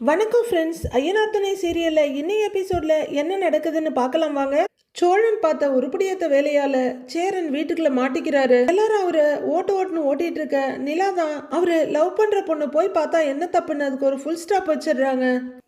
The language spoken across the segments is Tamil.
வணக்கம் ஃப்ரெண்ட்ஸ் ஐயனார் சீரியலில் சீரியல்ல எபிசோடில் என்ன நடக்குதுன்னு பார்க்கலாம் வாங்க. சோழன் பார்த்த உருப்படியத்த வேலையால சேரன் வீட்டுக்குள்ள மாட்டிக்கிறாரு. எல்லாரும் அவரு ஓட்டு ஓட்டுன்னு ஓட்டிட்டு இருக்க நிலா தான் அவரு லவ் பண்ற பொண்ணு போய் பார்த்தா என்ன தப்புன்னு அதுக்கு ஒரு ஃபுல் ஸ்டாப் வச்சிடுறாங்க.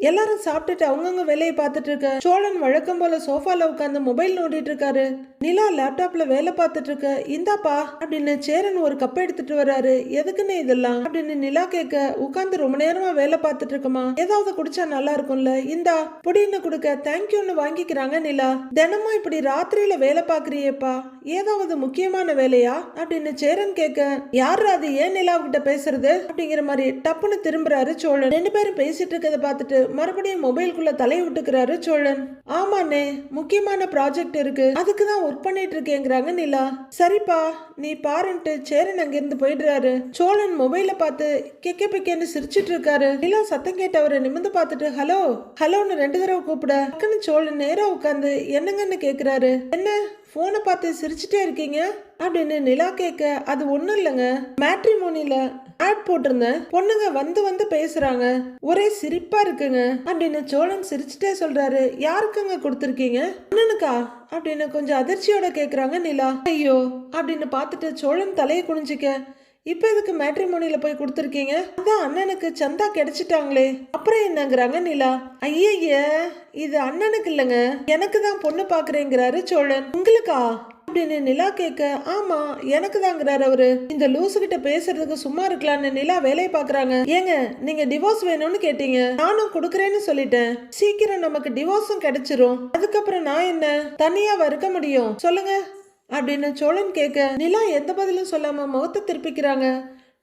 எல்லாரும் சாப்பிட்டுட்டு அவங்கவுங்க வேலையை பார்த்துட்டு இருக்க சோழன் வழக்கம் போல சோஃபால உட்காந்து மொபைல் நோண்டிட்டு இருக்காரு. நிலா லேப்டாப்ல வேலை பார்த்துட்டு இருக்க இந்தாப்பா அப்படின்னு சேரன் ஒரு கப் எடுத்துட்டு வராரு எதுக்குன்னு இதெல்லாம்? அப்படின்னு நிலா கேட்க உட்காந்து ரொம்ப நேரமா வேலை பார்த்துட்டு இருக்கமா ஏதாவது குடிச்சா நல்லா இருக்கும்ல. இந்தா புடின்னு கொடுக்க தேங்க்யூன்னு வாங்கிக்கிறாங்க நிலா. தினமும் இப்படி ராத்திரியில் வேலை பார்க்குறியேப்பா? ஏதாவது முக்கியமான வேலையா? அப்படின்னு சேரன் கேட்க யார் அது? ஏன் நிலாவுகிட்ட பேசுறது? அப்படிங்கிற மாதிரி டப்புன்னு திரும்புறாரு சோழன். ரெண்டு பேரும் பேசிட்டு இருக்கதை பார்த்துட்டு மறுபடியும் மொபைல்குள்ள தலையை விட்டுக்கிறாரு சோழன். ஆமாண்ணே முக்கியமான ப்ராஜெக்ட் இருக்கு. அதுக்கு தான் ஒர்க் பண்ணிட்டு இருக்கேங்கிறாங்க நிலா. சரிப்பா நீ பாருன்ட்டு சேரன் அங்கிருந்து போயிடுறாரு. சோழன் மொபைல பார்த்து கெக்க பிக்கேன்னு சிரிச்சிட்டு இருக்காரு. நிலா சத்தம் கேட்டவரை நிமிந்து பார்த்துட்டு ஹலோ ஹலோன்னு ரெண்டு தடவை கூப்பிட. சோழன் நேரம் உட்காந்து என்னங்கன்னு கேக்குறாரு. என்ன? ஃபோனை பார்த்து சிரிச்சிட்டே இருக்கீங்க? அப்படின்னு நிலா கேட்க அது ஒன்றும் இல்லைங்க. மேட்ரிமோனியில் ஆட் போட்டிருந்தேன். பொண்ணுங்க வந்து வந்து பேசுறாங்க. ஒரே சிரிப்பா இருக்குங்க. அப்படின்னு சோழன் சிரிச்சுட்டே சொல்றாரு. யாருக்குங்க கொடுத்துருக்கீங்க? அண்ணனுக்கா? அப்படின்னு கொஞ்சம் அதிர்ச்சியோட கேக்குறாங்க நிலா. ஐயோ அப்படின்னு பார்த்துட்டு சோழன் தலையை குனிஞ்சிக்க இப்போ இதுக்கு மேட்ரிமோனியில் போய் கொடுத்துருக்கீங்க? அதான் அண்ணனுக்கு சந்தா கிடைச்சிட்டாங்களே. அப்புறம் என்னங்கிறாங்க நிலா. ஐயய்ய இது அண்ணனுக்கு இல்லைங்க. எனக்கு தான் பொண்ணு பார்க்குறேங்கிறாரு சோழன். உங்களுக்கா? அப்படின்னு நிலா கேட்க ஆமா எனக்கு தாங்கிறாரு அவரு. இந்த லூசு கிட்ட பேசுறதுக்கு சும்மா இருக்கலாம்னு நிலா வேலையை பாக்குறாங்க. ஏங்க நீங்க டிவோர்ஸ் வேணும்னு கேட்டீங்க. நானும் கொடுக்குறேன்னு சொல்லிட்டேன். சீக்கிரம் நமக்கு டிவோர்ஸும் கிடைச்சிரும். அதுக்கப்புறம் நான் என்ன? தனியாவா இருக்க முடியும்? சொல்லுங்க. அப்படின்னு சோழன் கேட்க நிலா எந்த பதிலும் சொல்லாம முகத்தை திருப்பிக்கிறாங்க?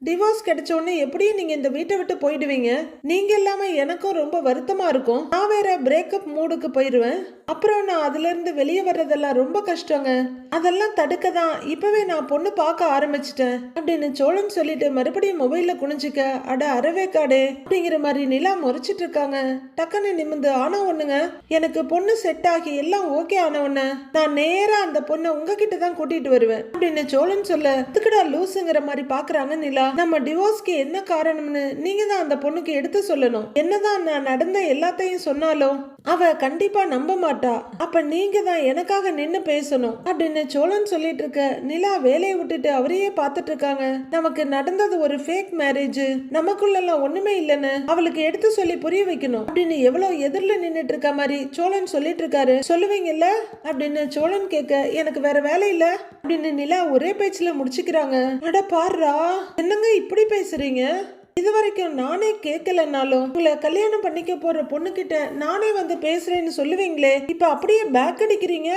டிவோர்ஸ் கிடைச்ச உடனே எப்படியும் நீங்க இந்த வீட்டை விட்டு போயிடுவீங்க? நீங்க இல்லாம எனக்கும் ரொம்ப வருத்தமா இருக்கும். நான் வேற பிரேக்கப் மூடுக்கு போயிடுவேன் அப்புறம் நான் அதுலேருந்து வெளியே வர்றதெல்லாம் ரொம்ப கஷ்டங்க. அதெல்லாம் தடுக்க தான் இப்போவே நான் பொண்ணு பார்க்க ஆரம்பிச்சிட்டேன். அப்படின்னு சோழன் சொல்லிட்டு மறுபடியும் மொபைலில் குனிஞ்சுக்க அட அறவே காடே அப்படிங்கிற மாதிரி நிலா முறைச்சிட்டு இருக்காங்க டக்குன்னு நிமிந்து ஆனா ஒண்ணுங்க எனக்கு பொண்ணு செட் ஆகி எல்லாம் ஓகே ஆன உடனே நான் நேரா அந்த பொண்ணை உங்ககிட்ட தான் கூட்டிட்டு வருவேன் அப்படின்னு சோழன் சொல்ல இதுக்குடா லூசுங்கிற மாதிரி பாக்குறாங்க நிலா. நம்ம டிவோர்ஸ்க்கு என்ன காரணம்னு நீங்க தான் அந்த பொண்ணுக்கு எடுத்து சொல்லணும். என்னதான் நான் நடந்த எல்லாத்தையும் சொன்னாலும் அவ கண்டிப்பா நம்ப மாட்டா. அப்ப நீங்க தான் எனக்காக நின்னு பேசணும். அப்படின்னு சோழன் சொல்லிட்டு இருக்க நிலா வேலையை விட்டுட்டு அவரையே பார்த்துட்டு இருக்காங்க. நமக்கு நடந்தது ஒரு ஃபேக் மேரேஜ் நமக்குள்ளெல்லாம் ஒண்ணுமே இல்லைன்னு அவளுக்கு எடுத்து சொல்லி புரிய வைக்கணும். அப்படின்னு எவ்வளவு எதிரில் நின்றுட்டு இருக்க மாதிரி சோழன் சொல்லிட்டு இருக்காரு. சொல்லுவீங்கல்ல? அப்படின்னு சோழன் கேட்க எனக்கு வேற வேலை இல்ல. அப்படின்னு நிலா ஒரே பேச்சுல முடிச்சுக்கிறாங்க. அட பாருடா என்னங்க இப்படி பேசுறீங்க? இது வரைக்கும் நானே கேட்கலனாலும் உங்களை கல்யாணம் பண்ணிக்க போற பொண்ணுகிட்ட நானே வந்து பேசுறேன்னு சொல்லுவீங்களே இப்ப அப்படியே பேக் அடிக்கிறீங்க?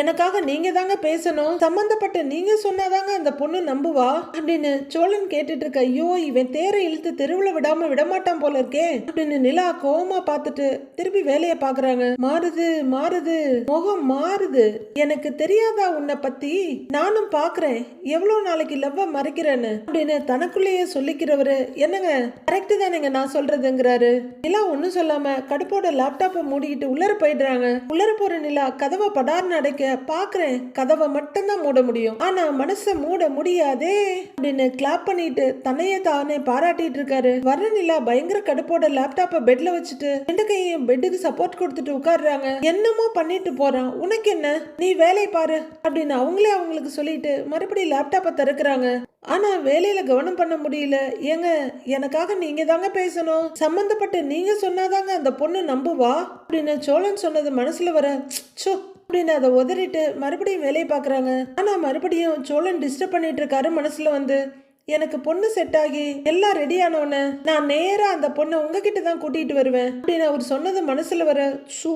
எனக்காக நீங்க தாங்க பேசணும். சம்பந்தப்பட்ட நீங்க சொன்னாதாங்க அந்த பொண்ணு நம்புவா? அப்படின்னு சோழன் கேட்டுட்டு இருக்க ஐயோ இவன் தேரை இழுத்து தெருவுல விடாம விடமாட்டான் போல இருக்கே அப்படின்னு நிலா கோவமா பார்த்துட்டு திருப்பி வேலையை பாக்குறாங்க மாறுது மாறுது முகம் மாறுது. எனக்கு தெரியாதா உன்னை பத்தி? நானும் பாக்குறேன் எவ்வளவு நாளைக்கு லவ்வ மறைக்கிறேன்னு அப்படின்னு தனக்குள்ளேயே சொல்லிக்கிறவரு என்னங்க கரெக்ட் தானேங்க நான் சொல்றதுங்கிறாரு. நிலா ஒன்றும் சொல்லாம கடுப்போட லேப்டாப்பை மூடிக்கிட்டு உள்ளர போயிடுறாங்க. உள்ளர போற நிலா கதவை படார்னு அடைக்க பாக்குறேன். கதவை மட்டும்தான் மூட முடியும். ஆனா மனசை மூட முடியாதே அப்படின்னு கிளாப் பண்ணிட்டு தன்னையே தானே பாராட்டிட்டு இருக்காரு. வர்ற நிலா பயங்கர கடுப்போட லேப்டாப்பை பெட்ல வச்சுட்டு ரெண்டு கையும் பெட்டுக்கு சப்போர்ட் கொடுத்துட்டு உட்கார்றாங்க. என்னமோ பண்ணிட்டு போறான். உனக்கு என்ன நீ வேலையை பாரு அப்படின்னு அவங்களே அவங்களுக்கு சொல்லிட்டு மறுபடியும் லேப்டாப்பை திறக்கிறாங்க. ஆனா வேலையில கவனம் பண்ண முடியல. ஏங்க எனக்காக நீங்க தாங்க பேசணும். சம்பந்தப்பட்ட நீங்க சொன்னாதாங்க அந்த பொண்ணு நம்புவா? அப்படின்னு சோழன் சொன்னது மனசுல வர சோ அப்படின்னு அதை உதறிட்டு மறுபடியும் வேலையை பார்க்குறாங்க. ஆனா மறுபடியும் சோழன் டிஸ்டர்ப் பண்ணிட்டு இருக்காரு மனசில் வந்து. எனக்கு பொண்ணு செட் ஆகி எல்லாம் ரெடி ஆனோடனே நான் நேரா அந்த பொண்ணை உங்ககிட்ட தான் கூட்டிட்டு வருவேன். அப்படின்னு அவர் சொன்னது மனசுல வர சூ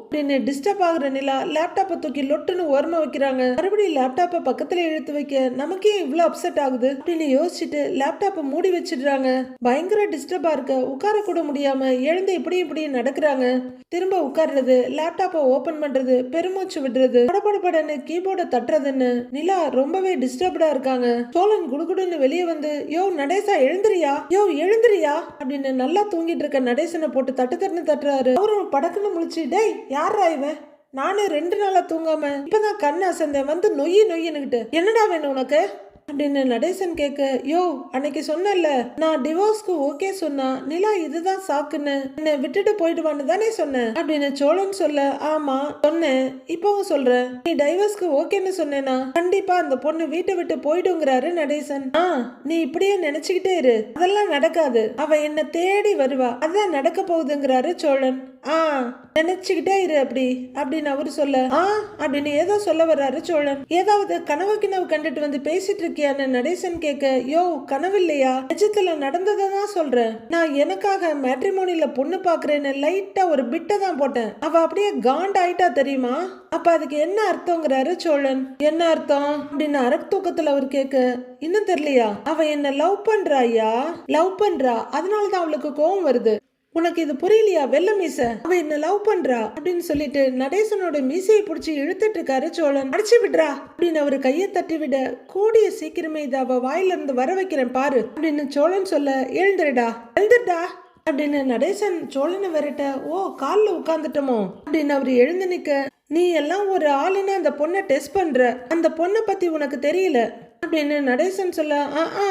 அப்படின்னு டிஸ்டர்ப் ஆகுற நிலா லேப்டாப்பை தூக்கி லொட்டுன்னு ஓரமா வைக்கிறாங்க. மறுபடியும் லேப்டாப்பை பக்கத்துல இழுத்து வைக்க நமக்கே இவ்வளவு அப்செட் ஆகுது அப்படின்னு யோசிச்சுட்டு லேப்டாப்பை மூடி வச்சிடுறாங்க. பயங்கர டிஸ்டர்பா இருக்க உட்கார கூட முடியாம எழுந்து இப்படி இப்படி நடக்கிறாங்க. திரும்ப உட்கார்றது லேப்டாப்பை ஓபன் பண்றது பெருமூச்சு விடுறது படபடபடன்னு கீபோர்டை தட்டுறதுன்னு நிலா ரொம்பவே டிஸ்டர்ப்டா இருக்காங்க. சோழன் குடுகுடுன்னு வெளியே வந்து யோ நடேசா எழுந்திரியா? யோ எழுந்திரியா? அப்படின்னு நல்லா தூங்கிட்டு இருக்க நடேசனை போட்டு தட்டு தட்டுன்னு தட்டுறாரு. அவரும் படக்குன்னு முழிச்சு டேய் யாரா இவன்? நானே ரெண்டு நாளா தூங்காம இப்பதான் கண் அசந்தேன் வந்து நொய்யி நொய்யின்னுகிட்டு என்னடா வேணும் உனக்கு? அப்படின்னு நடேசன் கேட்க யோ அன்னைக்கு சொன்னல நான் டிவோர்ஸ்க்கு ஓகே சொன்னா நிலா இதுதான் சாக்குன்னு என்ன விட்டுட்டு போயிடுவான்னு தானே சொன்னேன் அப்படின்னு சோழன் சொல்ல ஆமா சொன்னேன் இப்பவும் சொல்றேன் நீ டைவர்ஸ்க்கு ஓகேன்னு சொன்னேனா கண்டிப்பா அந்த பொண்ணு வீட்டை விட்டு போயிடுங்கிறாரு நடேசன். ஆ நீ இப்படியே நினைச்சுக்கிட்டே இரு அதெல்லாம் நடக்காது அவ என்ன தேடி வருவா அதான் நடக்க போகுதுங்கிறாரு சோழன். ஆ நினைச்சுக்கிட்டே இரு அப்படி அப்படின்னு அவரு சொல்ல. ஆ அப்படின்னு ஏதோ சொல்ல வர்றாரு சோழன். ஏதாவது கனவு கிணவு கண்டுட்டு வந்து பேசிட்டு இருக்கியான்னு நடேசன் கேட்க யோ கனவு இல்லையா? நிஜத்துல நடந்ததை தான் சொல்றேன். நான் எனக்காக மேட்ரிமோனியில பொண்ணு பாக்குறேன்னு லைட்டா ஒரு பிட்டை தான் போட்டேன். அவ அப்படியே காண்ட் ஆயிட்டா தெரியுமா? அப்ப அதுக்கு என்ன அர்த்தங்கிறாரு சோழன். என்ன அர்த்தம்? அப்படின்னு அரக் தூக்கத்துல அவர் கேட்க இன்னும் தெரியலையா? அவ என்ன லவ் பண்றா ஐயா லவ் பண்றா? அதனாலதான் அவளுக்கு கோவம் வருது. உனக்கு இது புரியலையா வெள்ள மீச? அவ என்ன லவ் பண்றா அப்படின்னு சொல்லிட்டு நடேசனோட மீசையை பிடிச்சி இழுத்துட்டு இருக்காரு சோழன். அடிச்சு விடுறா அப்படின்னு அவரு கையை தட்டி விட கூடிய சீக்கிரமே இதை அவ வாயில இருந்து வர வைக்கிறேன் பாரு அப்படின்னு சோழன் சொல்ல எழுந்துருடா. எழுந்துடா அப்படின்னு நடேசன் சோழனை விரட்ட ஓ காலில் உட்காந்துட்டோமோ அப்படின்னு அவர் எழுந்து நிக்க நீ எல்லாம் ஒரு ஆளுன்னு அந்த பொண்ணை டெஸ்ட் பண்ற அந்த பொண்ணை பத்தி உனக்கு தெரியல அப்படின்னு நடேசன் சொல்ல ஆ ஆ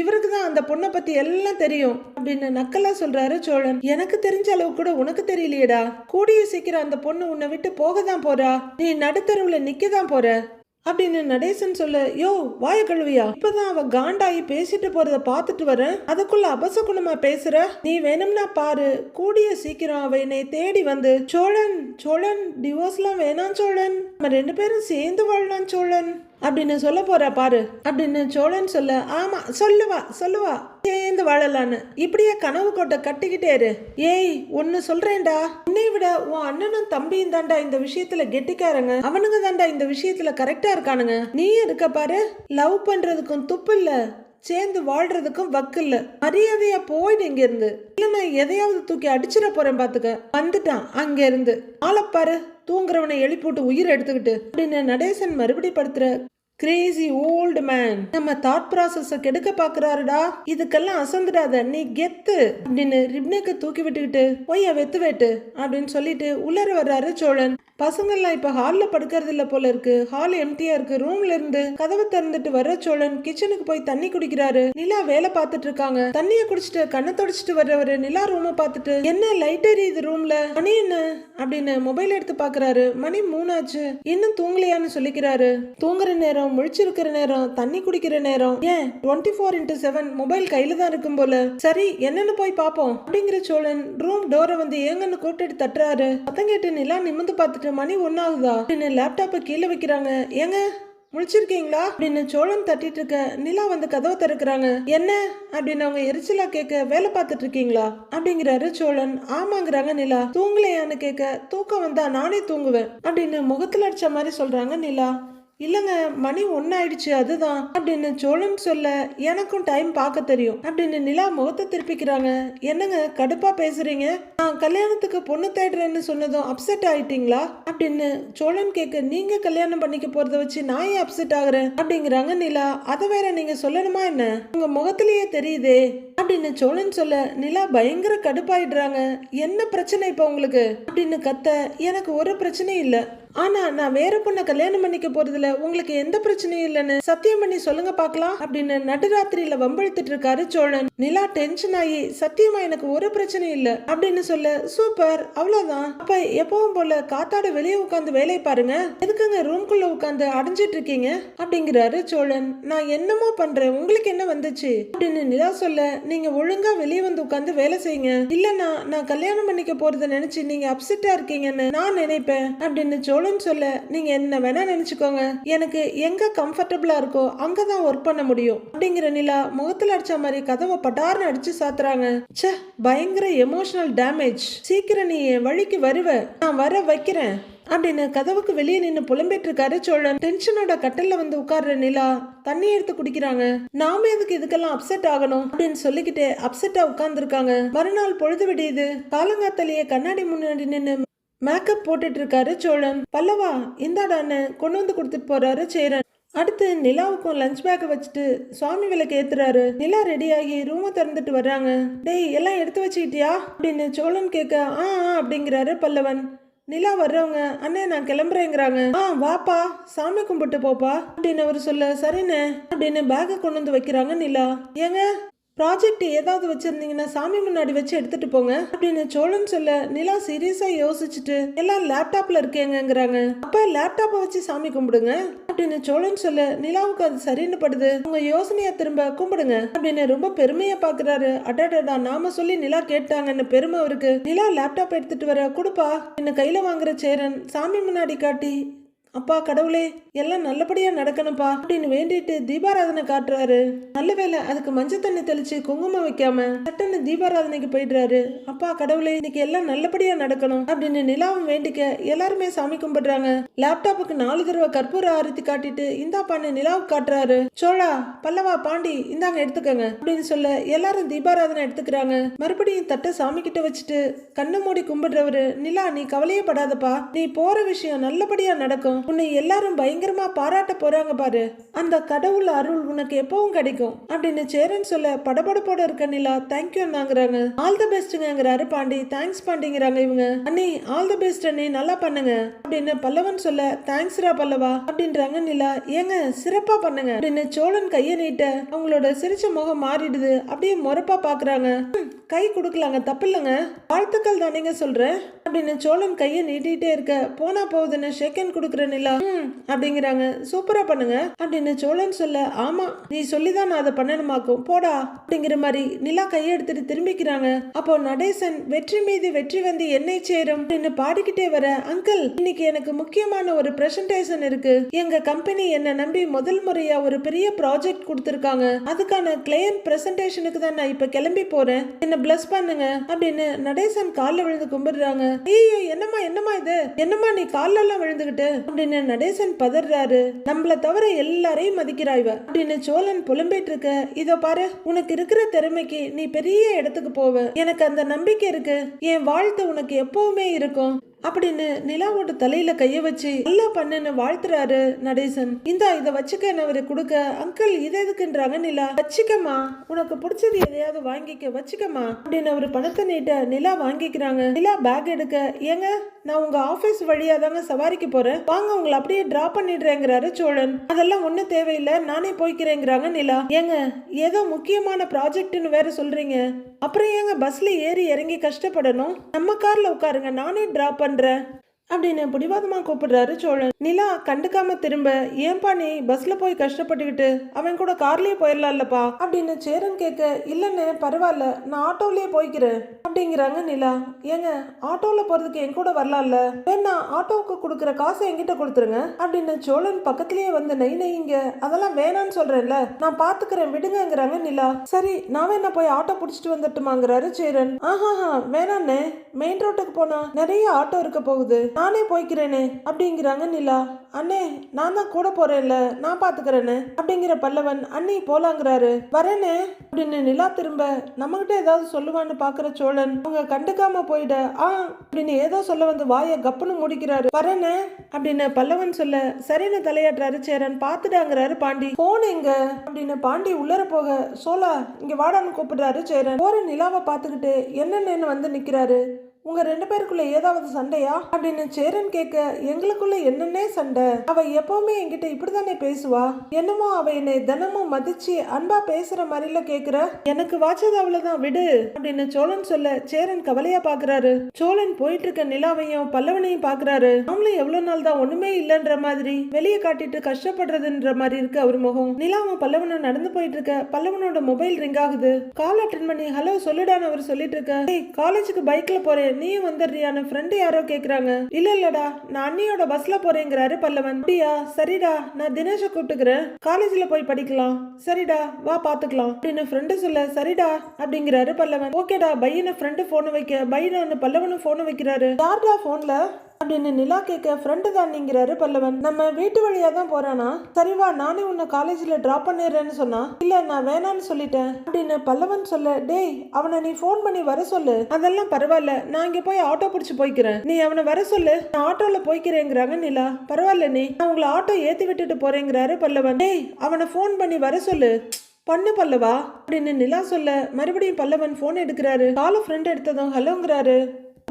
இவருக்கு தான் அந்த பொண்ணை பத்தி எல்லாம் தெரியும் அப்படின்னு நக்கலா சொல்றாரு சோழன். எனக்கு தெரிஞ்ச அளவு கூட உனக்கு தெரியலையேடா. கூடிய சீக்கிரம் அந்த பொண்ணு உன்னை விட்டு போக தான் போறா. நீ நடுத்தருவுல நிக்க தான் போற. அப்படின்னு நடேசன் சொல்ல யோ வாய கழுவியா? இப்பதான் அவ காண்டாயி பேசிட்டு போறத பாத்துட்டு வரேன். அதுக்குள்ள அபசகுணமா பேசுற? நீ வேணும்னா பாரு. கூடிய சீக்கிரம் அவ என்னை தேடி வந்து சோழன் சோழன் டிவோர்ஸ்லாம் வேணாம் சோழன். நம்ம ரெண்டு பேரும் சேர்ந்து வாழலாம் சோழன். அப்படின்னு சொல்ல போறா பாரு. அப்படின்னு சோழன் சொல்ல ஆமா சொல்லுவா சொல்லுவா. சேர்ந்து வாழலான்னு. இப்படியே கனவு கோட்டை கட்டிக்கிட்டே இரு. ஏய் ஒன்னு சொல்றேன்டா. உன்னை விட உன் அண்ணனும் தம்பியும் தாண்டா இந்த விஷயத்துல கெட்டிக்காரங்க. அவனுங்க தாண்டா இந்த விஷயத்துல கரெக்டா இருக்கானுங்க. நீ இருக்க பாரு. லவ் பண்றதுக்கும் துப்பு இல்ல. சேர்ந்து வாழ்றதுக்கும் வக்கு இல்ல. மரியாதையா போயிடு இங்க இருந்து இல்ல நான் எதையாவது தூக்கி அடிச்சிட போறேன் பாத்துக்க. வந்துட்டான் அங்க இருந்து ஆளப்பாரு தூங்குறவனை எழுப்பிவிட்டு உயிர் எடுத்துக்கிட்டு அப்படின்னு நடேசன் மறுபடி படுத்துற கிரேசி ஓல்டு மேன் நம்ம தாட் ப்ராசஸ கெடுக்க பாக்குறாருடா. இதுக்கெல்லாம் அசந்துடாத நீ கெத்து. அப்படின்னு ரிப்னேக்கு தூக்கி விட்டுக்கிட்டு ஒய்ய வெத்து வெட்டு அப்படின்னு சொல்லிட்டு உள்ளர வர்றாரு சோழன். பசங்கள்லாம் இப்ப ஹால்ல படுக்கிறது இல்ல போல இருக்கு. ஹால் எம்டியா இருக்கு. ரூம்ல இருந்து கதவை திறந்துட்டு வர்ற சோழன் கிச்சனுக்கு போய் தண்ணி குடிக்கிறாரு. நிலா வேலை பார்த்துட்டு இருக்காங்க. தண்ணிய குடிச்சிட்டு கண்ணை தொடச்சிட்டு வர்றவரு நிலா ரூம பார்த்துட்டு என்ன லைட் எரியுது ரூம்ல மணி என்ன? அப்படின்னு மொபைல் எடுத்து பாக்குறாரு. மணி மூணாச்சு. இன்னும் தூங்கலையான்னு சொல்லிக்கிறாரு. தூங்குற நேரம் முழிச்சிருக்கிற நேரம் தண்ணி குடிக்கிற நேரம். ஏன்? Twenty four into seven mobile கையில தான் இருக்கும் போல. சரி என்னன்னு போய் பாப்போம் அப்படிங்கிற சோழன் ரூம் டோரை வந்து ஏங்கன்னு கூட்டிட்டு தட்டுறாரு. சத்தம் கேட்டு நிலா நிமிந்து பார்த்துட்டு மணி ஒன்னாகுதா அப்படின்னு லேப்டாப்பை கீழே வைக்கிறாங்க. ஏங்க முழிச்சிருக்கீங்களா? அப்படின்னு சோழன் தட்டிட்டு இருக்க நிலா வந்து கதவை திறக்கிறாங்க. என்ன? அப்படின்னு அவங்க எரிச்சலா கேட்க வேலை பார்த்துட்டு இருக்கீங்களா? அப்படிங்கிறாரு சோழன். ஆமாங்கிறாங்க நிலா. தூங்கலையான்னு கேட்க தூக்கம் வந்தா நானே தூங்குவேன். அப்படின்னு முகத்துல அடிச்ச மாதிரி சொல்றாங்க நிலா. இல்லைங்க மணி ஒன்னாயிடுச்சு அதுதான். அப்படின்னு சோழன் சொல்ல எனக்கும் டைம் பார்க்க தெரியும் அப்படின்னு நிலா முகத்தை திருப்பிக்கிறாங்க. என்னங்க கடுப்பா பேசுறீங்க? நான் கல்யாணத்துக்கு பொண்ணு தேடுறேன்னு சொன்னதும் அப்செட் ஆயிட்டீங்களா? அப்படின்னு சோழன் கேட்க நீங்க கல்யாணம் பண்ணிக்க போறத வச்சு நான் ஏன் அப்செட் ஆகுறேன்? அப்படிங்கிறாங்க நிலா. அதை வேற நீங்க சொல்லணுமா என்ன? உங்க முகத்திலேயே தெரியுதே அப்படின்னு சோழன் சொல்ல நிலா பயங்கர கடுப்பாயிடுறாங்க. என்ன பிரச்சனை இப்போ உங்களுக்கு? அப்படின்னு கத்த எனக்கு ஒரு பிரச்சனையும் இல்லை. ஆனா நான் வேற பொண்ணை கல்யாணம் பண்ணிக்க போறதுல உங்களுக்கு எந்த பிரச்சனையும் இல்லைன்னு சத்தியம் பண்ணி சொல்லுங்க பார்க்கலாம் அப்படின்னு நடுராத்திரியில வம்பழுத்துட்டு இருக்காரு சோழன். நிலா டென்ஷன் ஆகி சத்தியமா எனக்கு ஒரு பிரச்சனையும் இல்ல அப்படின்னு சொல்ல சூப்பர் அவ்வளவுதான். அப்ப எப்பவும் போல காத்தாட வெளியே உட்காந்து வேலையை பாருங்க. எதுக்குங்க ரூம்குள்ள உட்காந்து அடைஞ்சிட்டு இருக்கீங்க? அப்படிங்கிறாரு சோழன். நான் என்னமோ பண்றேன். உங்களுக்கு என்ன வந்துச்சு? அப்படின்னு நிலா சொல்ல நீங்க ஒழுங்கா வெளியே வந்து உட்காந்து வேலை செய்யுங்க. இல்லனா நான் கல்யாணம் பண்ணிக்க போறத நினைச்சு நீங்க அப்செட்டா இருக்கீங்கன்னு நான் நினைப்பேன். அப்படின்னு சோழன் சொல்ல நீங்க என்ன வேணா நினைச்சுக்கோங்க. எனக்கு எங்க கம்ஃபர்டபுளா இருக்கோ அங்கதான் ஒர்க் பண்ண முடியும். அப்படிங்கிற நிலா முகத்துல அடிச்ச மாதிரி கதவை பட்டார்னு அடிச்சு சாத்துறாங்க. சே பயங்கர எமோஷனல் டேமேஜ் சீக்கிரம் நீ என் வழிக்கு வருவ. நான் வர வைக்கிறேன். அப்படின்னு கதவுக்கு வெளியே நின்று புலம்பிட்டு இருக்காரு சோழன் டென்ஷனோட கட்டல்ல வந்து உட்கார்ற நிலா தண்ணி எடுத்து குடிக்கிறாங்க. நாம எதுக்கு இதுக்கெல்லாம் அப்செட் ஆகணும்? அப்படின்னு சொல்லிக்கிட்டு அப்செட்டா உட்கார்ந்துருக்காங்க. மறுநாள் பொழுது விடியுது. காலங்காத்தலையே கண்ணாடி முன்னாடி நின்று மேக்கப் போட்டுட்டு இருக்காரு சோழன். பல்லவா இந்தாடான்னு கொண்டு வந்து கொடுத்துட்டு போறாரு சேரன். அடுத்து நிலாவுக்கும் லஞ்ச் பேக்கை வச்சுட்டு சுவாமி விளக்கு ஏத்துறாரு. நிலா ரெடியாகி ரூமை திறந்துட்டு வர்றாங்க. டேய் எல்லாம் எடுத்து வச்சுக்கிட்டியா? அப்படின்னு சோழன் கேட்க ஆ ஆ அப்படிங்கிறாரு பல்லவன். நிலா வர்றவங்க அண்ணே நான் கிளம்புறேங்கிறாங்க. ஆ வாப்பா சாமி கும்பிட்டு போப்பா அப்படின்னு அவர் சொல்ல சரிண்ணே அப்படின்னு பேக்கை கொண்டு வந்து வைக்கிறாங்க நிலா. ஏங்க ப்ராஜெக்ட் ஏதாவது வச்சுருந்தீங்கன்னா சாமி முன்னாடி வச்சு எடுத்துகிட்டு போங்க. அப்படின்னு சோழன் சொல்ல நிலா சீரியஸாக யோசிச்சுட்டு எல்லாம் லேப்டாப்பில் இருக்கேங்கங்கிறாங்க. அப்போ லேப்டாப்பை வச்சு சாமி கும்பிடுங்க. அப்படின்னு சோழன் சொல்ல நிலாவுக்கு அது சரின்னு படுது. உங்க யோசனையை திரும்ப கும்பிடுங்க. அப்படின்னு ரொம்ப பெருமையாக பார்க்குறாரு அடடடா நாம சொல்லி நிலா கேட்டாங்கன்னு பெருமை அவருக்கு. நிலா லேப்டாப் எடுத்துட்டு வர கொடுப்பா. என்ன கையில் வாங்குற சேரன் சாமி முன்னாடி காட்டி அப்பா கடவுளே எல்லாம் நல்லபடியா நடக்கணும்ப்பா அப்படின்னு வேண்டிட்டு தீபாராதனை காட்டுறாரு. நல்ல வேளை அதுக்கு மஞ்சள் தண்ணி தெளிச்சு குங்குமம் வைக்காம சட்டன்னு தீபாராதனைக்கு போயிடுறாரு. அப்பா கடவுளே இன்னைக்கு எல்லாம் நல்லபடியா நடக்கணும் அப்படின்னு நிலாவும் வேண்டிக்க எல்லாருமே சாமி கும்பிடுறாங்க. லேப்டாப்புக்கு நாலு தடவை கற்பூர ஆரத்தி காட்டிட்டு இந்தாப்பான்னு நிலாவுக்கு காட்டுறாரு. சோழா பல்லவா பாண்டி இந்தாங்க எடுத்துக்கங்க அப்படின்னு சொல்ல எல்லாரும் தீபாராதனை எடுத்துக்கிறாங்க. மறுபடியும் தட்டை சாமி கிட்ட வச்சுட்டு கண்ணை மூடி கும்பிடுறவரு நிலா நீ கவலையே படாதப்பா. நீ போற விஷயம் நல்லபடியா நடக்கும். உன்னை எல்லாரும் பயங்கர பயங்கரமா பாராட்ட போறாங்க பாரு. அந்த கடவுள் அருள் உனக்கு எப்பவும் கிடைக்கும். அப்படின்னு சேரன் சொல்ல படபடப்போட இருக்க Nila thank you all the பெஸ்ட்ங்கிறாரு Pandi. Thanks பாண்டிங்கிறாங்க இவங்க. அண்ணி ஆல் த பெஸ்ட் அண்ணி. நல்லா பண்ணுங்க. அப்படின்னு பல்லவன் சொல்ல தேங்க்ஸ்ரா பல்லவா? அப்படின்றாங்க நிலா. ஏங்க சிறப்பா பண்ணுங்க. அப்படின்னு சோழன் கையை நீட்ட அவங்களோட சிரிச்ச முகம் மாறிடுது. அப்படியே முறப்பா பாக்குறாங்க. கை கொடுக்கலாங்க. தப்பில்லைங்க. வாழ்த்துக்கள் தானேங்க சொல்றேன். அப்படின்னு சோழன் கையை நீட்டிட்டே இருக்க போனா போகுதுன்னு ஷெக்கன் கொடுக்குற நிலா. அப்படிங்க அப்படிங்கிறாங்க சூப்பரா பண்ணுங்க. அப்படின்னு சோழன் சொல்ல ஆமா நீ சொல்லிதான் நான் அதை பண்ணணுமாக்கும். போடா. அப்படிங்கிற மாதிரி நிலா கையை எடுத்துட்டு திரும்பிக்கிறாங்க. அப்போ நடேசன் வெற்றி மீது வெற்றி வந்து என்னை சேரும். அப்படின்னு பாடிக்கிட்டே வர அங்கிள் இன்னைக்கு எனக்கு முக்கியமான ஒரு பிரசன்டேஷன் இருக்கு. எங்க கம்பெனி என்ன நம்பி முதல் முறையா ஒரு பெரிய ப்ராஜெக்ட் கொடுத்துருக்காங்க. அதுக்கான கிளையன் பிரசன்டேஷனுக்கு தான் நான் இப்ப கிளம்பி போறேன். என்ன பிளஸ் பண்ணுங்க. அப்படின்னு நடேசன் காலில் விழுந்து கும்பிடுறாங்க. ஐயோ என்னம்மா என்னம்மா இது? என்னம்மா நீ காலெல்லாம் விழுந்துகிட்டு? அப்படின்னு நடேசன் பதறாரு நம்மள தவிர எல்லாரையும் மதிக்கிறா இவ அப்படின்னு சோழன் புலம்பிட்டு இருக்க இதோ பாரு உனக்கு இருக்கிற திறமைக்கு நீ பெரிய இடத்துக்கு போவ. எனக்கு அந்த நம்பிக்கை இருக்கு. என் வாழ்த்து உனக்கு எப்பவுமே இருக்கும். அப்படின்னு நிலாவோட தலையில கைய வச்சு நல்லா பண்ணுன்னு வாழ்த்துறாரு நடேசன். இந்தா இதை வச்சுக்க அவரு கொடுக்க. அங்கிள் இது எதுக்குன்றாங்க நிலா. வச்சுக்கம்மா. உனக்கு பிடிச்சது எதையாவது வாங்கிக்க வச்சுக்கம்மா. அப்படின்னு அவரு பணத்தை நீட்ட நிலா வாங்கிக்கிறாங்க. நிலா பேக் எடுக்க ஏங்க நான் உங்க ஆபீஸ் வழியா தாங்க சவாரிக்கு போறேன். வாங்க உங்களை அப்படியே டிராப் பண்ணிடுறேங்கிறாரு சோழன். அதெல்லாம் ஒன்றும் தேவையில்லை நானே போய்க்கிறேங்கிறாங்க நிலா. ஏங்க ஏதோ முக்கியமான ப்ராஜெக்ட்னு வேற சொல்றீங்க. அப்புறம் ஏங்க பஸ்ல ஏறி இறங்கி கஷ்டப்படணும்? நம்ம கார்ல உட்காருங்க நானே டிராப் பண்றேன். அப்படின்னு பிடிவாதமாக கூப்பிடுறாரு சோழன். நிலா கண்டுக்காம திரும்ப ஏன்பா நீ பஸ்ல போய் கஷ்டப்பட்டுக்கிட்டு? அவன் கூட கார்லயே போயிடலாம்லப்பா அப்படின்னு சேரன் கேட்க இல்லைன்னு பரவாயில்ல நான் ஆட்டோலயே போய்க்கிறேன் அப்படிங்கிறாங்க நிலா. ஏங்க ஆட்டோல போறதுக்கு என் கூட வரலாம்ல? வேணா ஆட்டோவுக்கு கொடுக்குற காசை என்கிட்ட கொடுத்துருங்க அப்படின்னு சோழன் பக்கத்திலேயே வந்து நெய் நெய்ங்க அதெல்லாம் வேணான்னு சொல்றேன்ல நான் பாத்துக்கிறேன் விடுங்கங்கிறாங்க நிலா. சரி நான் வேணா போய் ஆட்டோ பிடிச்சிட்டு வந்துட்டுமாங்கிறாரு சேரன். ஆஹாஹா வேணாண்ணே மெயின் ரோட்டுக்கு போனா நிறைய ஆட்டோ இருக்க போகுது. நானே போய்க்கிறேனே அப்படிங்கிறாங்க நிலா. அண்ணே நான் தான் கூட போறேன்ல நான் பாத்துக்கிறேன்னு அப்படிங்கிற பல்லவன் அண்ணி போலாங்கிறாரு. வரேனே அப்படின்னு நிலா திரும்ப நம்மகிட்ட ஏதாவது சொல்லுவான்னு பாக்குற சோழன் அவங்க கண்டுக்காம போயிட ஆ அப்படின்னு ஏதோ சொல்ல வந்து வாயை கப்புன்னு முடிக்கிறாரு. வரேனே அப்படின்னு பல்லவன் சொல்ல சரின்னு தலையாட்டுறாரு சேரன். பாத்துட்டாங்கிறாரு பாண்டி. போன் எங்க? அப்படின்னு பாண்டி உள்ளர போக சோலா இங்க வாடான்னு கூப்பிடுறாரு சேரன். போற நிலாவை பார்த்துக்கிட்டு என்னென்னு வந்து நிக்கிறாரு. உங்கள் ரெண்டு பேருக்குள்ள ஏதாவது சண்டையா? அப்படின்னு சேரன் கேட்க எங்களுக்குள்ள என்னன்னே சண்டை. அவ எப்பவுமே என்கிட்ட இப்படிதானே பேசுவா? என்னமோ அவ என்னை தினமும் மதிச்சு அன்பா பேசுற மாதிரில கேக்குற. எனக்கு வாச்சது அவ்வளவுதான் விடு. அப்படின்னு சோழன் சொல்ல சேரன் கவலையா பாக்குறாரு. சோழன் போயிட்டு இருக்க நிலாவையும் பல்லவனையும் பாக்குறாரு. அவங்களும் எவ்வளவு நாள் தான் ஒண்ணுமே இல்லைன்ற மாதிரி வெளியே காட்டிட்டு கஷ்டப்படுறதுன்ற மாதிரி இருக்கு அவர் முகம். நிலாவும் பல்லவனும் நடந்து போயிட்டு இருக்க பல்லவனோட மொபைல் ரிங் ஆகுது. கால் அட்டன் பண்ணி ஹலோ சொல்லுடான்னு அவர் சொல்லிட்டு இருக்க "டேய், காலேஜுக்கு பைக்ல போறேன். நீயும் வந்துடுறியான்னு ஃப்ரெண்டு யாரோ கேக்குறாங்க. இல்ல இல்லடா நான் அண்ணியோட பஸ்ல போறேங்கிறாரு பல்லவன். அப்படியா? சரிடா நான் தினேஷ கூப்பிட்டுக்கிறேன். காலேஜ்ல போய் படிக்கலாம். சரிடா வா பாத்துக்கலாம். அப்படின்னு ஃப்ரெண்டு சொல்ல சரிடா அப்படிங்கிறாரு பல்லவன். ஓகேடா பையனை ஃப்ரெண்டு போன வைக்க பையனான்னு பல்லவனும் போன வைக்கிறாரு. யார்டா போன்ல அப்படின்னு நிலா கேட்க ஃப்ரெண்டு தான் நீங்கிறாரு பல்லவன். நம்ம வீட்டு வழியா தான் போறானா? சரிவா நானே உன்னை காலேஜ்ல டிராப் பண்ணிடுறேன்னு சொன்னா. இல்ல நான் வேணான்னு சொல்லிட்டேன் அப்படின்னு பல்லவன் சொல்ல டேய் அவனை நீ ஃபோன் பண்ணி வர சொல்லு. அதெல்லாம் பரவாயில்ல நான் இங்க போய் ஆட்டோ பிடிச்சு போய்க்கிறேன். நீ அவனை வர சொல்லு. நான் ஆட்டோல போய்க்கிறேங்கிறாங்க நிலா. பரவாயில்ல நீ நான் உங்களை ஆட்டோ ஏத்தி விட்டுட்டு போறேங்கிறாரு பல்லவன். டேய் அவனை ஃபோன் பண்ணி வர சொல்லு. பண்ணு பல்லவா அப்படின்னு நிலா சொல்ல மறுபடியும் பல்லவன் ஃபோன் எடுக்கிறாரு. காலை ஃப்ரெண்ட் எடுத்ததும் ஹலோங்கிறாரு.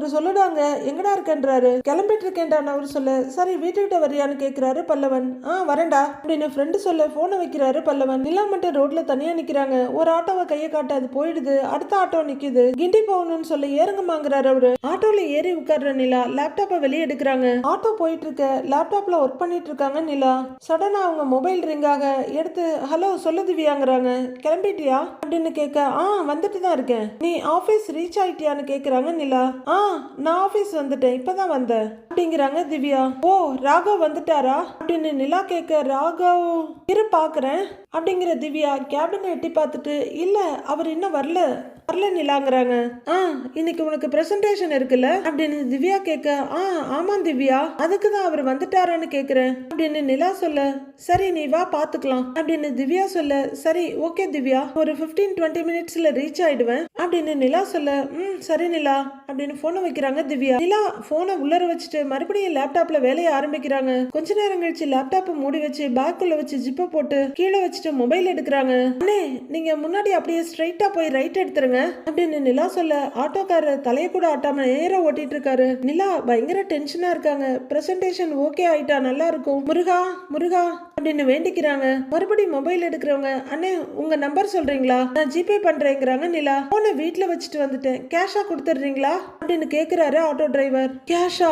அவர் சொல்லுடாங்க எங்கடா இருக்கேன்றாரு? கிளம்பிட்டு இருக்கேன்டான்னு அவர் சொல்ல சரி வீட்டுக்கிட்ட வரியான்னு கேட்கிறாரு பல்லவன். ஆ வரேன்டா அப்படின்னு ஃப்ரெண்டு சொல்ல போனை வைக்கிறாரு பல்லவன். நிலா மட்டும் ரோட்ல தனியா நிக்கிறாங்க. ஒரு ஆட்டோவை கையை காட்ட அது போயிடுது. அடுத்த ஆட்டோ நிக்குது. கிண்டி போகணும்னு சொல்ல ஏறுங்கம்மாங்கிறாரு அவரு. ஆட்டோல ஏறி உட்கார்ற நிலா லேப்டாப்பை வெளியே எடுக்கிறாங்க. ஆட்டோ போயிட்டு இருக்க லேப்டாப்ல ஒர்க் பண்ணிட்டு இருக்காங்க நிலா சடனா அவங்க மொபைல் ரிங்காக எடுத்து ஹலோ சொல்லு திவ்யாங்கிறாங்க. கிளம்பிட்டியா? அப்படின்னு கேட்க ஆ வந்துட்டு தான் இருக்கேன். நீ ஆபீஸ் ரீச் ஆயிட்டியான்னு கேக்குறாங்க நிலா. ஆ நான் ஆஃபீஸ் வந்துட்டேன். இப்பதான் வந்தேன். அப்படிங்கிறாங்க திவ்யா. ஓ ராகவ் வந்துட்டாரா? அப்படின்னு நிலா கேட்க ராகவ் இரு பாக்குறேன். அப்படிங்கிற திவ்யா கேபினை எட்டி பார்த்துட்டு இல்ல அவர் இன்னும் வரல. வரல நிலாங்கிறாங்க. ஆ இன்னைக்கு உனக்கு பிரசன்டேஷன் இருக்குல்ல? அப்படின்னு திவ்யா கேட்க ஆ ஆமா திவ்யா அதுக்கு தான் அவர் வந்துட்டாரான்னு கேக்குறேன். அப்படின்னு நிலா சொல்ல சரி நீ வா பாத்துக்கலாம். அப்படின்னு திவ்யா சொல்ல சரி ஓகே திவ்யா ஒரு 15 டுவெண்ட்டி மினிட்ஸ்ல ரீச் ஆயிடுவேன். அப்படின்னு நிலா சொல்ல ம் சரி நிலா அப்படின்னு போனை வைக்கிறாங்க திவ்யா. நிலா போனை உள்ளர வச்சுட்டு மறுபடியும் லேப்டாப்ல வேலையை ஆரம்பிக்கிறாங்க. கொஞ்ச நேரம் கழிச்சு லேப்டாப்பை மூடி வச்சு பேக்குள்ள வச்சு ஜிப்பை போட்டு கீழே வச்சுட்டு மொபைல் எடுக்கிறாங்க. அண்ணே நீங்க முன்னாடி அப்படியே ஸ்ட்ரைட்டா போய் ரைட் எடுத்துருங்க. அப்படின்னு நிலா சொல்ல ஆட்டோக்காரர் தலையை கூட ஆட்டாம நேரம் ஓட்டிட்டு இருக்காரு நிலா பயங்கர டென்ஷனா இருக்காங்க. பிரசன்டேஷன் ஓகே ஆயிட்டா நல்லா இருக்கும். முருகா முருகா அப்படின்னு வேண்டிக்கிறாங்க. மறுபடியும் மொபைல் எடுக்கிறவங்க அண்ணே உங்க நம்பர் சொல்றீங்களா? நான் ஜிபே பண்றேங்கிறாங்க நிலா. போனை வீட்டுல வச்சுட்டு வந்துட்டேன். கேஷா கொடுத்துடுறீங்களா? அப்படின்னு கேக்குறாரு ஆட்டோ டிரைவர். கேஷா?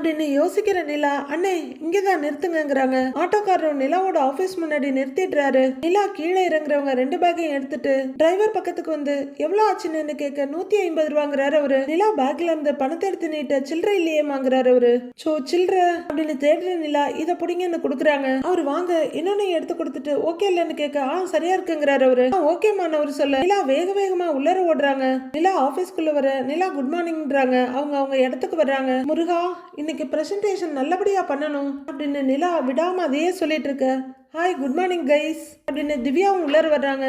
அப்படின்னு யோசிக்கிற நிலா அண்ணே இங்கதான் நிறுத்துங்கிறாங்க ஆட்டோக்காரர் நிலாவோட ஆபீஸ் முன்னாடி நிறுத்திடுறாரு. நிலா கீழே இறங்குறவங்க ரெண்டு பேக்கையும் எடுத்துட்டு டிரைவர் பக்கத்துக்கு வந்து எவ்வளவு ஆச்சுன்னு கேட்க நூத்தி ஐம்பது ரூபாங்கிறாரு அவரு. நிலா பேக்ல இருந்து பணத்தை எடுத்து நீட்ட சில்லறை இல்லையேமாங்கிறாரு அவரு. சோ சில்லற அப்படின்னு தேடுற நிலா இதை பிடிங்கன்னு கொடுக்குறாங்க. அவர் வாங்க இன்னொன்னு எடுத்து கொடுத்துட்டு ஓகே இல்லன்னு கேட்க ஆ சரியா இருக்குங்கிறாரு அவரு. ஓகேமான அவரு சொல்ல நிலா வேக வேகமா உள்ளர ஓடுறாங்க. நிலா ஆபீஸ்க்குள்ள வர நிலா குட் மார்னிங்ன்றாங்க அவங்க அவங்க இடத்துக்கு வர்றாங்க. முருகா இன்னைக்கு பிரசன்டேஷன் நல்லபடியா பண்ணணும். அப்படின்னு நிலா விடாம அதையே சொல்லிட்டு இருக்க. ஹாய் குட் மார்னிங் கைஸ் அப்படின்னு திவ்யாவும் உள்ளர வர்றாங்க.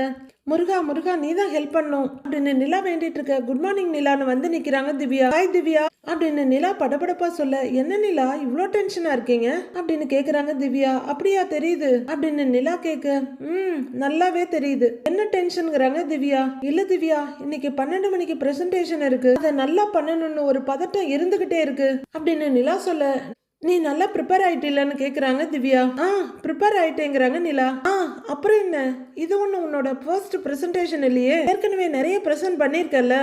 முருகா முருகா நீ தான் ஹெல்ப் பண்ணும். அப்படின்னு நிலா வேண்டிட்டு இருக்க குட் மார்னிங் நிலான்னு வந்து நிக்கிறாங்க திவ்யா. ஹாய் திவ்யா. அப்படின்னு நிலா படபடப்பா சொல்ல என்ன நிலா இவ்வளோ டென்ஷனா இருக்கீங்க? அப்படின்னு கேக்குறாங்க திவ்யா. அப்படியா தெரியுது. அப்படின்னு நிலா கேக்க ம் நல்லாவே தெரியுது. என்ன டென்ஷனுங்கிறாங்க திவ்யா? இல்ல திவ்யா இன்னைக்கு பன்னெண்டு மணிக்கு பிரசன்டேஷன் இருக்கு. அதை நல்லா பண்ணணும்னு ஒரு பதட்டம் இருந்துகிட்டே இருக்கு. அப்படின்னு நிலா சொல்ல நீ நல்லா ப்ரிப்பேர் ஆயிட்டில்லன்னு கேக்குறாங்க திவ்யா. ஆ ப்ரிப்பேர் ஆயிட்டேங்கிறாங்க நிலா. ஆ அப்புறம் என்ன? இது ஒன்று உன்னோட ஃபர்ஸ்ட் ப்ரெசன்டேஷன் இல்லையே? ஏற்கனவே நிறைய ப்ரெசென்ட் பண்ணியிருக்கல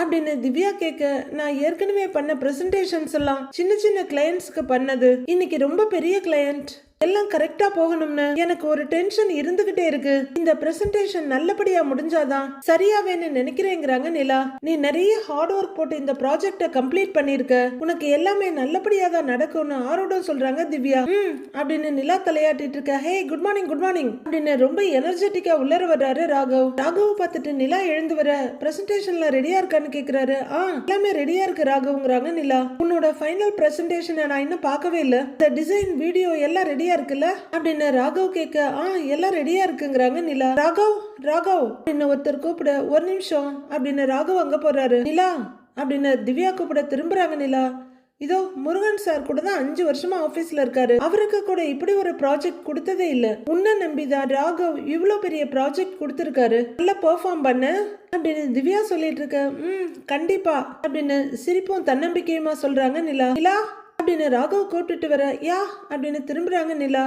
அப்படின்னு திவ்யா கேட்க நான் ஏற்கனவே பண்ண ப்ரெசன்டேஷன்ஸ் எல்லாம் சின்ன சின்ன கிளையண்ட்ஸ்க்கு பண்ணது. இன்னைக்கு ரொம்ப பெரிய கிளையண்ட் எல்லாம் கரெக்டா போகணும்னு எனக்கு ஒரு டென்ஷன் இருந்துகிட்டே இருக்கு. இந்த பிரசன்டேஷன் நல்லபடியா முடிஞ்சாதான் சரியாவேன்னு நினைக்கிறேங்கிறாங்க நிலா. நீ நிறைய ஹார்ட் ஒர்க் போட்டு இந்த ப்ராஜெக்ட கம்ப்ளீட் பண்ணிருக்க உனக்கு எல்லாமே நல்லபடியா தான் நடக்கும்னு ஆரோடம் சொல்றாங்க திவ்யா. ம் அப்படின்னு நிலா தலையாட்டிட்டு இருக்க. Hey good morning good morning அப்படின்னு ரொம்ப எனர்ஜெட்டிக்கா உள்ளர வர்றாரு ராகவ். ராகவ் பார்த்துட்டு நிலா எழுந்து வர பிரசன்டேஷன்ல ரெடியா இருக்கான்னு கேக்குறாரு. ஆ எல்லாமே ரெடியா இருக்கு ராகவ்ங்கிறாங்க நிலா. உன்னோட ஃபைனல் பிரசன்டேஷனை நான் இன்னும் பார்க்கவே இல்லை. இந்த டிசைன் வீடியோ எல்லாம் ரெடியா இருக்குல்ல? அப்படின்னு ராகவ் கேட்க ஆ எல்லாம் ரெடியா இருக்குங்கிறாங்க நிலா. ராகவ் ராகவ். அப்படின்னு ஒருத்தர் கூப்பிட ஒரு நிமிஷம். அப்படின்னு ராகவ் அங்க போறாரு. நிலா அப்படின்னு திவ்யா கூப்பிட திரும்புறாங்க நிலா. இதோ முருகன் சார் கூட தான் அஞ்சு வருஷமா ஆபீஸ்ல இருக்காரு. அவருக்கு கூட இப்படி ஒரு ப்ராஜெக்ட் கொடுத்ததே இல்ல. உன்னை நம்பிதான் ராகவ் இவ்வளோ பெரிய ப்ராஜெக்ட் கொடுத்திருக்காரு. நல்லா பெர்ஃபார்ம் பண்ண அப்படின்னு திவ்யா சொல்லிட்டு இருக்க. ம் கண்டிப்பா அப்படின்னு சிரிப்பும் தன்னம்பிக்கையுமா சொல்றாங்க நிலா. நிலா அப்படின்னு ராகவ் கூப்பிட்டுட்டு வர யா அப்படின்னு திரும்புறாங்க நிலா.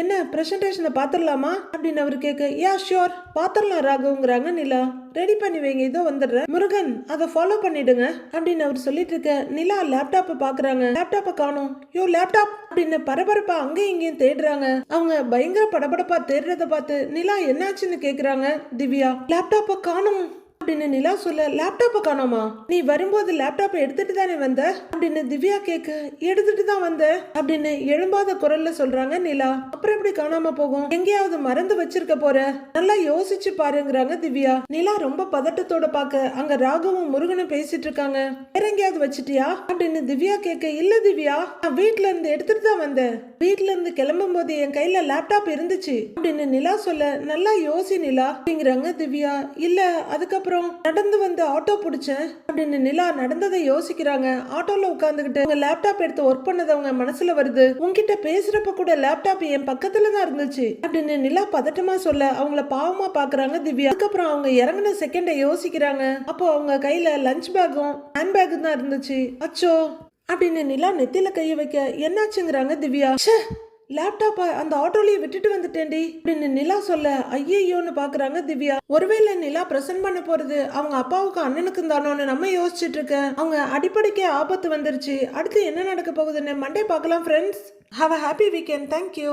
என்ன ப்ரெசன்டேஷனை பார்த்துடலாமா அப்படின்னு அவர் கேட்க யா ஷியோர் பார்த்துடலாம் ராகவுங்கிறாங்க நிலா. ரெடி பண்ணி வைங்க இதோ வந்துடுறேன். முருகன் அதை ஃபாலோ பண்ணிடுங்க அப்படின்னு அவர் சொல்லிட்டு இருக்க நிலா லேப்டாப்பை பாக்குறாங்க. லேப்டாப்பை காணும். யோ லேப்டாப் அப்படின்னு பரபரப்பா அங்கேயும் இங்கேயும் தேடுறாங்க. அவங்க பயங்கர படபடப்பா தேடுறத பார்த்து நிலா என்னாச்சுன்னு கேக்குறாங்க திவ்யா. லேப்டாப்பை காணோம். அப்படின்னு நிலா சொல்ல லேப்டாப்பை காணோமா? நீ வரும்போது லேப்டாப்பை எடுத்துட்டு தானே வந்த? அப்படின்னு திவ்யா கேக்கு எடுத்துட்டு தான் வந்த. அப்படின்னு எழும்பாத குரல்ல சொல்றாங்க நிலா. அப்புறம் எப்படி காணாம போகும்? எங்கேயாவது மறந்து வச்சிருக்க போற? நல்லா யோசிச்சு பாருங்கிறாங்க திவ்யா. நிலா ரொம்ப பதட்டத்தோட பார்க்க அங்க ராகவும் முருகனும் பேசிட்டு இருக்காங்க. வேற எங்கேயாவது வச்சிட்டியா? அப்படின்னு திவ்யா கேட்க இல்ல திவ்யா நான் வீட்ல இருந்து எடுத்துட்டு தான் வந்தேன். வீட்டிலேருந்து கிளம்பும் போது என் கையில லேப்டாப் இருந்துச்சு. அப்படின்னு நிலா சொல்ல நல்லா யோசி நிலா. அப்படிங்கிறாங்க திவ்யா. இல்ல அதுக்கப்புறம் நடந்து வந்து ஆட்டோ பிடிச்சேன். அப்படின்னு நிலா நடந்ததை யோசிக்கிறாங்க. ஆட்டோல உட்காந்துக்கிட்டு உங்க லேப்டாப் எடுத்து ஒர்க் பண்ணது அவங்க மனசுல வருது. உங்ககிட்ட பேசுறப்ப கூட லேப்டாப் என் பக்கத்துல தான் இருந்துச்சு. அப்படின்னு நிலா பதட்டமா சொல்ல அவங்கள பாவமா பாக்குறாங்க திவ்யா. அதுக்கப்புறம் அவங்க இறங்குன செகண்டை யோசிக்கிறாங்க. அப்போ அவங்க கையில லஞ்ச் பேக்கும் ஹேண்ட் பேக்கும் தான் இருந்துச்சு. அச்சோ அப்படின்னு நிலா நெத்தியில கைய வைக்க என்னாச்சுங்கிறாங்க திவ்யா? ஷே லேப்டாப்பை அந்த ஆட்டோலயே விட்டுட்டு வந்துட்டேன்டி. அப்படின்னு நிலா சொல்ல ஐயையோன்னு பாக்குறாங்க திவ்யா. ஒருவேளை நிலா பிரசன்ட் பண்ண போறது அவங்க அப்பாவுக்கு அண்ணனுக்கும் தானோன்னு நம்ம யோசிச்சுட்டு இருக்க. அவங்க அடிப்படைக்கே ஆபத்து வந்துருச்சு. அடுத்து என்ன நடக்க போகுதுன்னு மண்டே பார்க்கலாம் friends have a happy weekend thank you